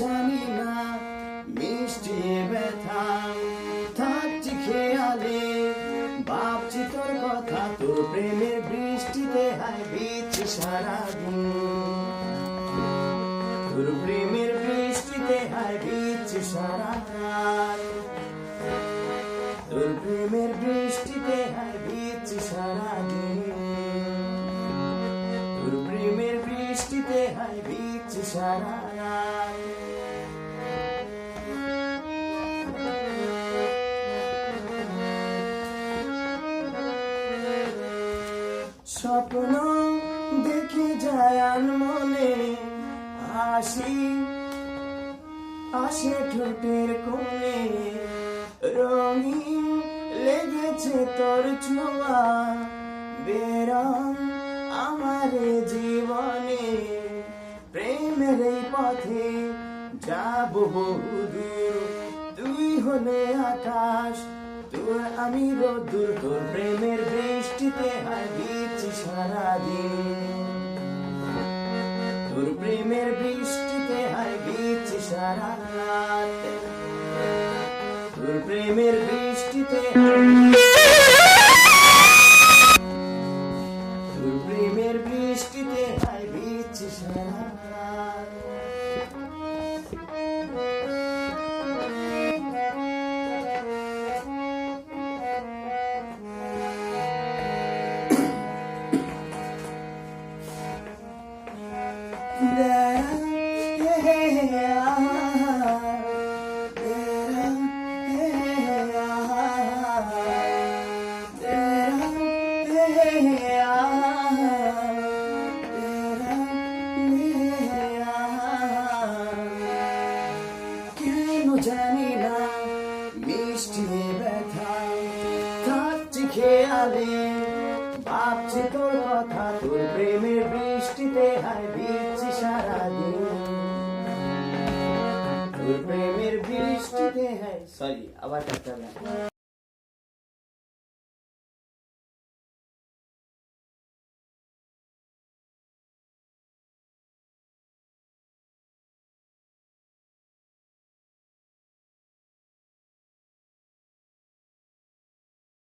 জানি না, মিষ্টি ব্যথা। থাকছি খেয়ালে, ভাবছি তোর কথা, তোর প্রেমের বৃষ্টিতে হাই বিচ্ছি সারা তোর প্রেমের বৃষ্টিতে হাই বিচ্ছি সারা তোর প্রেমের বৃষ্টিতে হাই বিচ্ছি সারা তোর প্রেমের বৃষ্টিতে হাই বিচ্ছি সারা স্বপ্ন দেখে যায় মনে হাসি, আসে ঠোঁটের কোণে। রঙিন লেগেছে তোর ছোঁয়া বেরং আমার জীবনে। প্রেমের পথে যাব বহুদূর তুই হলে আকাশ তোর আমি রোদ্দুর, তোর প্রেমের বৃষ্টিতে হারিয়েছি সারাদিন। তোর প্রেমের বৃষ্টিতে হারিয়েছি সারা তোর প্রেমের বৃষ্টিতে তোর প্রেমের বৃষ্টিতে হারিয়েছি সারা জানি না মিষ্টি ব্যথা। থাকছি খেয়ালে ভাবছি তোর কথা তোর প্রেমের বৃষ্টিতে হায় প্রেমের বৃষ্টিতে। হ্যাঁ সরি আবার একটা